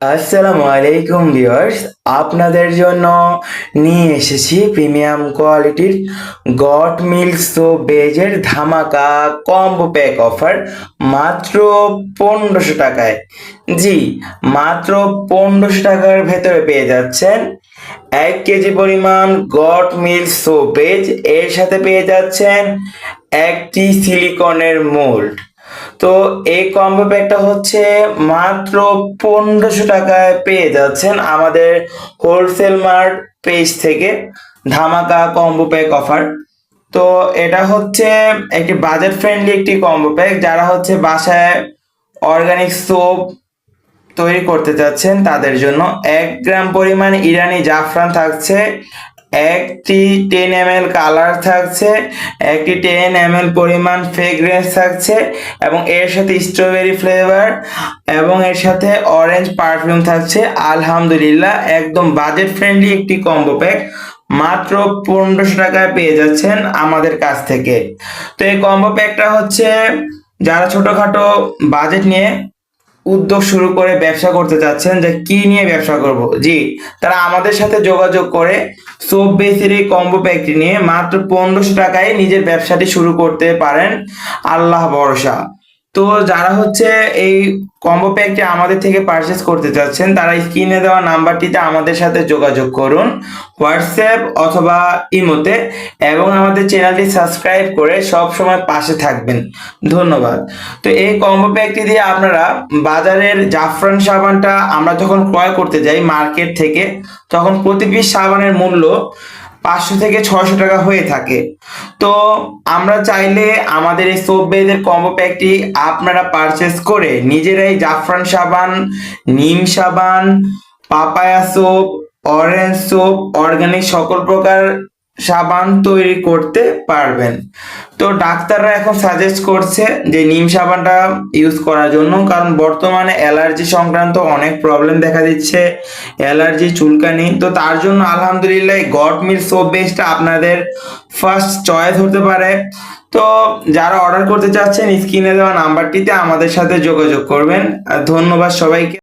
আসসালামু আলাইকুম ভিউয়ার্স, আপনাদের জন্য নিয়ে এসেছি প্রিমিয়াম কোয়ালিটির গট মিল্ক সো বেজের ধামাকা কম্বো প্যাক অফার মাত্র পনেরোশো টাকায়। জি, মাত্র পনেরোশো টাকার ভেতরে পেয়ে যাচ্ছেন এক কেজি পরিমাণ গট মিল্ক সো বেজ, এর সাথে পেয়ে যাচ্ছেন একটি সিলিকনের মোল্ড তো এই কম্বো প্যাকটা হচ্ছে মাত্র পনেরোশো টাকায় পেয়ে যাচ্ছেন আমাদের হোলসেল মার্ট পেজ থেকে ধামাকা কম্বো প্যাক অফার তো এটা হচ্ছে একটি বাজেট ফ্রেন্ডলি একটি কম্বো প্যাক যারা হচ্ছে বাসায় অর্গানিক সোপ তৈরি করতে চাচ্ছেন তাদের জন্য। এক গ্রাম পরিমাণ ইরানি জাফরান থাকছে। একটি টেন এম এল কালার থাকছে, একটি টেন এম এল পরিমাণ ফ্রেগ্রেন্স থাকছে এবং এর সাথে স্ট্রবেরি ফ্লেভার এবং এর সাথে অরেঞ্জ পারফিউম থাকছে। আলহামদুলিল্লাহ, একদম বাজেট ফ্রেন্ডলি একটি কম্বো প্যাক মাত্র পনেরোশো টাকায় পেয়ে যাচ্ছেন আমাদের কাছ থেকে। তো এই কম্বো প্যাকটা হচ্ছে যারা ছোটখাটো বাজেট নিয়ে উদ্যোগ শুরু করে ব্যবসা করতে চাচ্ছেন যে কি নিয়ে ব্যবসা করব? জি, তারা আমাদের সাথে যোগাযোগ করে সোপ বেসের এই কম্বো প্যাকটি নিয়ে মাত্র পনেরোশো টাকায় নিজের ব্যবসাটি শুরু করতে পারেন। আল্লাহ ভরসা। তো যারা হচ্ছে এই কম্বো প্যাকটি আমাদের থেকে পারচেস করতে চাচ্ছেন, তারা স্ক্রিনে দেওয়া নাম্বারটিতে আমাদের সাথে যোগাযোগ করুন, হোয়াটসঅ্যাপ অথবা ইমোতে এবং আমাদের চ্যানেলটি সাবস্ক্রাইব করে সব সময় পাশে থাকবেন। ধন্যবাদ। তো এই কম্বো প্যাকটি দিয়ে আপনারা বাজারের জাফরান সাবানটা আমরা যখন ক্রয় করতে যাই মার্কেট থেকে, তখন প্রতি পিস সাবানের মূল্য পাঁচশো থেকে ছশো টাকা হয়ে থাকে। তো আমরা চাইলে আমাদের এই সোপ বেদের কম্বো প্যাকটি আপনারা পারচেস করে নিজেরাই জাফরান সাবান, নিম সাবান, papaya soap orange soap organic সকল প্রকার সাবান তৈরি করতে পারবেন। তো ডাক্তাররা এখন সাজেস্ট করছে যে নিম সাবানটা ইউজ করার জন্য, কারণ বর্তমানে অ্যালার্জি সংক্রান্ত অনেক প্রবলেম দেখা দিচ্ছে অ্যালার্জি চুলকানি। তো তার জন্য আলহামদুলিল্লাহ গড মিল সোপ বেসটা আপনাদের ফার্স্ট চয়েস হতে পারে। তো যারা অর্ডার করতে চাচ্ছেন স্ক্রিনে দেওয়া নাম্বারটিতে আমাদের সাথে যোগাযোগ করবেন। ধন্যবাদ সবাইকে।